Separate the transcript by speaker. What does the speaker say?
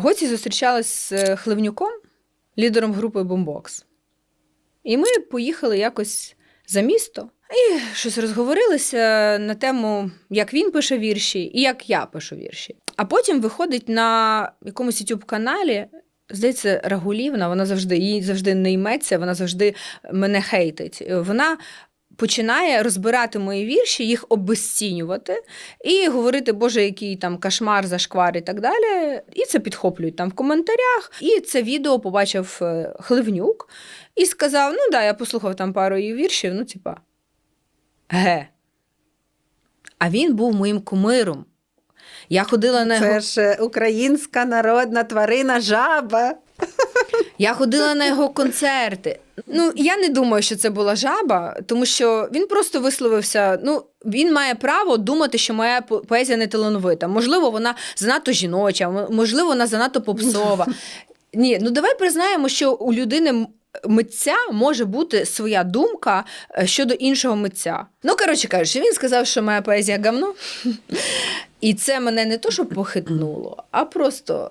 Speaker 1: Гоці зустрічалась з е, Хливнюком, лідером групи Бомбокс. І ми поїхали якось за місто і щось розговорилися на тему, як він пише вірші і як я пишу вірші. А потім виходить на якомусь youtube каналі Здається, Рагулівна, вона завжди їй завжди не йметься, вона завжди мене хейтить. Вона починає розбирати мої вірші, їх обезцінювати і говорити, Боже, який там кошмар, зашквар і так далі. І це підхоплюють там в коментарях. І це відео побачив е, Хливнюк і сказав: ну да, я послухав там пару її віршів, ну, типа, ге. А він був моїм кумиром. Я ходила на
Speaker 2: Це ж е, українська народна тварина жаба.
Speaker 1: Я ходила на його концерти. Ну, я не думаю, що це була жаба, тому що він просто висловився. Ну, він має право думати, що моя поезія не талановита. Можливо, вона занадто жіноча, можливо, вона занадто попсова. Ні, ну давай признаємо, що у людини митця може бути своя думка е, щодо іншого митця. Ну, коротше кажучи, він сказав, що моя поезія гавно. І це мене не то, що похитнуло, а просто